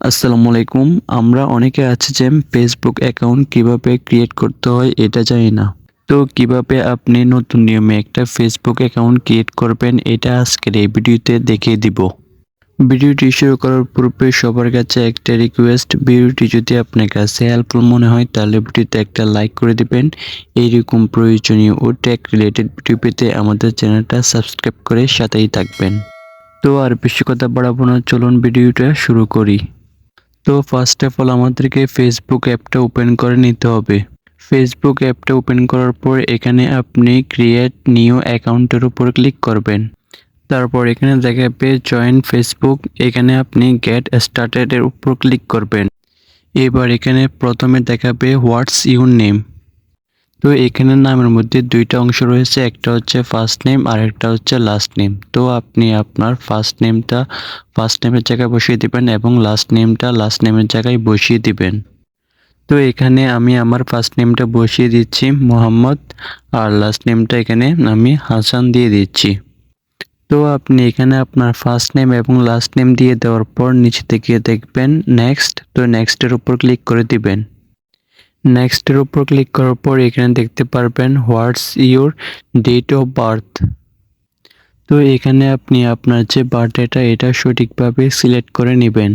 আসসালামু আলাইকুম। আমরা অনেকে আছে যে ফেসবুক অ্যাকাউন্ট কীভাবে ক্রিয়েট করতে হয় এটা জানি না। তো কীভাবে আপনি নতুন নিয়মে একটা ফেসবুক অ্যাকাউন্ট ক্রিয়েট করবেন এটা আজকের এই ভিডিওতে দেখিয়ে দিব। ভিডিওটি শুরু করার পূর্বে সবার কাছে একটা রিকোয়েস্ট ভিডিওটি যদি আপনার কাছে হেল্পফুল মনে হয় তাহলে ভিডিওতে একটা লাইক করে দিবেন। এইরকম প্রয়োজনীয় ও টেক রিলেটেড ভিডিও পেতে আমাদের চ্যানেলটা সাবস্ক্রাইব করে সাথেই থাকবেন। তো আর বেশি কথা বাড়াবো না, চলুন ভিডিওটা শুরু করি। তো ফার্স্ট অফ অল আমাদেরকে ফেসবুক অ্যাপটা ওপেন করে নিতে হবে। ফেসবুক অ্যাপটা ওপেন করার পর এখানে আপনি ক্রিয়েট নিউ অ্যাকাউন্টের উপর ক্লিক করবেন। তারপর এখানে দেখাবে জয়েন ফেসবুক এখানে আপনি গেট স্টার্টেড এর উপর ক্লিক করবেন। এবার এখানে প্রথমে দেখাবে হোয়াটস ইউর নেম তো এখানে নামের মধ্যে দুইটা অংশ রয়েছে, একটা হচ্ছে ফার্স্ট নেম আর একটা হচ্ছে লাস্ট নেম তো আপনি আপনার ফার্স্ট নেমটা ফার্স্ট নেমের জায়গায় বসিয়ে দিবেন এবং লাস্ট নেমটা লাস্ট নেমের জায়গায় বসিয়ে দিবেন। তো এখানে আমি আমার ফার্স্ট নেমটা বসিয়ে দিচ্ছি মোহাম্মদ আর লাস্ট নেমটা এখানে আমি হাসান দিয়ে দিচ্ছি। তো আপনি এখানে আপনার ফার্স্ট নেম এবং লাস্ট নেম দিয়ে দেওয়ার পর নিচে থেকে দেখবেন নেক্সট তো নেক্সটের উপর ক্লিক করে দিবেন। নেক্সটের উপর ক্লিক করার পর এখানে দেখতে পারবেন what's your date of birth তো এখানে আপনি আপনার যে বার্থডেটা এটা সঠিকভাবে সিলেক্ট করে নেবেন।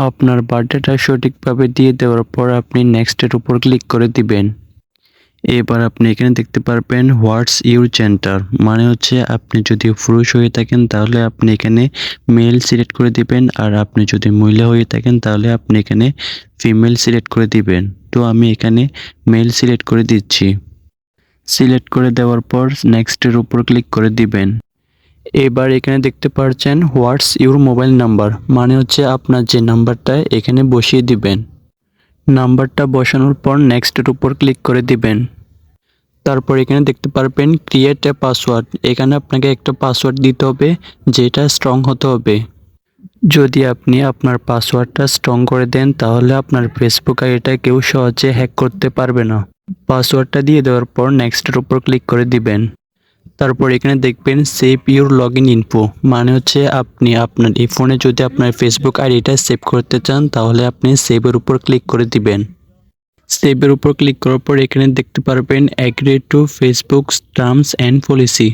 আপনার বার্থডেটা সঠিকভাবে দিয়ে দেওয়ার পর আপনি নেক্সটের উপর ক্লিক করে দিবেন। এবার আপনি এখানে দেখতে পারবেন হোয়াটস ইউর জেন্টার মানে হচ্ছে আপনি যদি পুরুষ হয়ে থাকেন তাহলে আপনি এখানে মেল সিলেক্ট করে দিবেন আর আপনি যদি মহিলা হয়ে থাকেন তাহলে আপনি এখানে ফিমেল সিলেক্ট করে দিবেন। তো আমি এখানে মেল সিলেক্ট করে দিচ্ছি। সিলেক্ট করে দেওয়ার পর নেক্সটের উপর ক্লিক করে দিবেন। এবার এখানে দেখতে পাচ্ছেন হোয়াটস ইউর মোবাইল নাম্বার মানে হচ্ছে আপনার যে নাম্বারটা এখানে বসিয়ে দিবেন। নাম্বারটা বসানোর পর নেক্সটের উপর ক্লিক করে দিবেন। তারপর এখানে দেখতে পারবেন ক্রিয়েট এ পাসওয়ার্ড এখানে আপনাকে একটা পাসওয়ার্ড দিতে হবে, যেটা স্ট্রং হতে হবে। যদি আপনি আপনার পাসওয়ার্ডটা স্ট্রং করে দেন, তাহলে আপনার ফেসবুক আইডিটা কেউ সহজে হ্যাক করতে পারবে না। পাসওয়ার্ডটা দিয়ে দেওয়ার পর নেক্সটের উপর ক্লিক করে দিবেন। তারপর এখানে দেখবেন save your log in info মানে হচ্ছে আপনি আপনার এই ফোনে যদি আপনার ফেসবুক আইডিটা সেভ করতে চান, তাহলে আপনি সেভের উপর ক্লিক করে দিবেন। সেভের উপর ক্লিক করার পর এখানে দেখতে পারবেন agree to Facebook terms and policy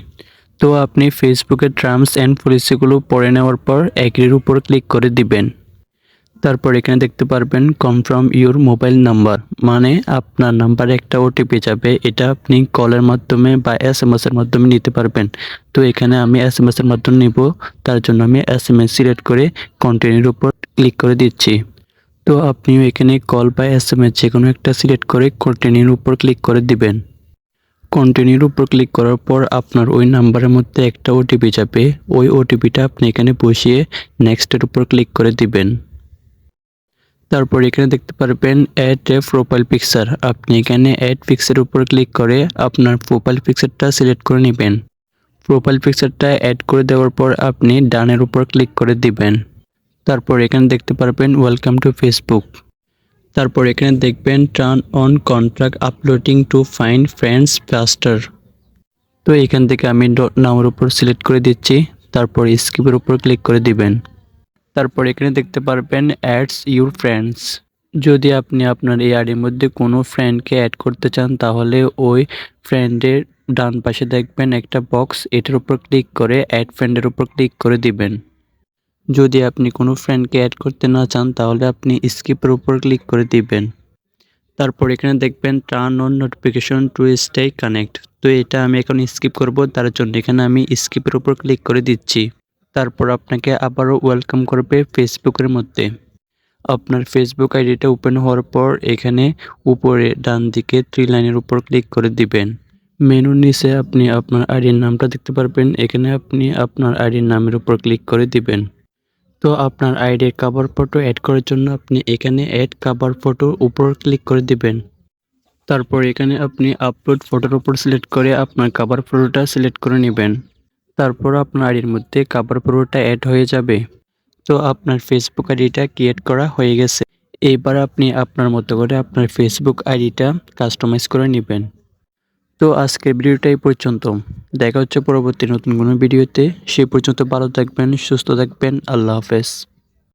তো আপনি ফেসবুকের টার্মস অ্যান্ড পলিসিগুলো পড়ে নেওয়ার পর অ্যাগ্রির উপর ক্লিক করে দিবেন। তারপর এখানে দেখতে পারবেন কনফার্ম ইউর মোবাইল নাম্বার মানে আপনার নাম্বারে একটা ওটিপি যাবে। এটা আপনি কলের মাধ্যমে বা এস এম এর মাধ্যমে নিতে পারবেন। তো এখানে আমি এস এম এর মাধ্যমে নিব, তার জন্য আমি এস এম এস সিলেক্ট করে কন্টিনিউর উপর ক্লিক করে দিচ্ছি। তো আপনিও এখানে কল বা এস এম এস যে কোনো একটা সিলেক্ট করে কন্টিনিউর উপর ক্লিক করে দিবেন। কন্টিনিউর উপর ক্লিক করার পর আপনার ওই নাম্বারের মধ্যে একটা ওটিপি যাবে। ওই ওটিপিটা আপনি এখানে বসিয়ে নেক্সটের উপর ক্লিক করে দিবেন। তারপর এখানে দেখতে পারবেন অ্যাড এ প্রোফাইল পিকচার আপনি এখানে অ্যাড পিকচার উপর ক্লিক করে আপনার প্রোফাইল পিকচারটা সিলেক্ট করে নেবেন। প্রোফাইল পিকচারটা অ্যাড করে দেওয়ার পর আপনি ডানের উপর ক্লিক করে দিবেন। তারপর এখানে দেখতে পারবেন ওয়েলকাম টু ফেসবুক তারপর এখানে দেখবেন turn on contract uploading to find friends faster তো এখান থেকে আমি ডট নামের উপর সিলেক্ট করে দিচ্ছি, তারপর স্কিপের উপর ক্লিক করে দিবেন। তারপর এখানে দেখতে পারবেন অ্যাডস ইউর ফ্রেন্ডস যদি আপনি আপনার এই আইডির মধ্যে কোনো ফ্রেন্ডকে অ্যাড করতে চান, তাহলে ওই ফ্রেন্ডের ডান পাশে দেখবেন একটা বক্স এটার উপর ক্লিক করে অ্যাড ফ্রেন্ডের উপর ক্লিক করে দিবেন। যদি আপনি কোনো ফ্রেন্ডকে অ্যাড করতে না চান, তাহলে আপনি স্কিপের উপর ক্লিক করে দিবেন। তারপর এখানে দেখবেন turn on notification to stay connect তো এটা আমি এখন স্কিপ করব, তার জন্য এখানে আমি স্কিপের উপর ক্লিক করে দিচ্ছি। তারপর আপনাকে আবারও ওয়েলকাম করবে ফেসবুকের মধ্যে। আপনার ফেসবুক আইডিটা ওপেন হওয়ার পর এখানে উপরে ডান দিকে থ্রি লাইনের উপর ক্লিক করে দিবেন। মেনুর নিচে আপনি আপনার আইডির নামটা দেখতে পারবেন। এখানে আপনি আপনার আইডির নামের উপর ক্লিক করে দিবেন। তো আপনার আইডির কাভার ফটো অ্যাড করার জন্য আপনি এখানে অ্যাড কাভার ফটোর উপর ক্লিক করে দিবেন। তারপর এখানে আপনি আপলোড ফটোর উপর সিলেক্ট করে আপনার কাভার ফটোটা সিলেক্ট করে নেবেন। তারপর আপনার আইডির মধ্যে কাভার ফটোটা অ্যাড হয়ে যাবে। তো আপনার ফেসবুক আইডিটা ক্রিয়েট করা হয়ে গেছে। এইবার আপনি আপনার মতো করে আপনার ফেসবুক আইডিটা কাস্টমাইজ করে নেবেন। তো আজকের ভিডিওটাই পর্যন্ত। দেখা হচ্ছে পরবর্তী নতুন কোনো ভিডিওতে। সেই পর্যন্ত ভালো থাকবেন, সুস্থ থাকবেন। আল্লাহ হাফেজ।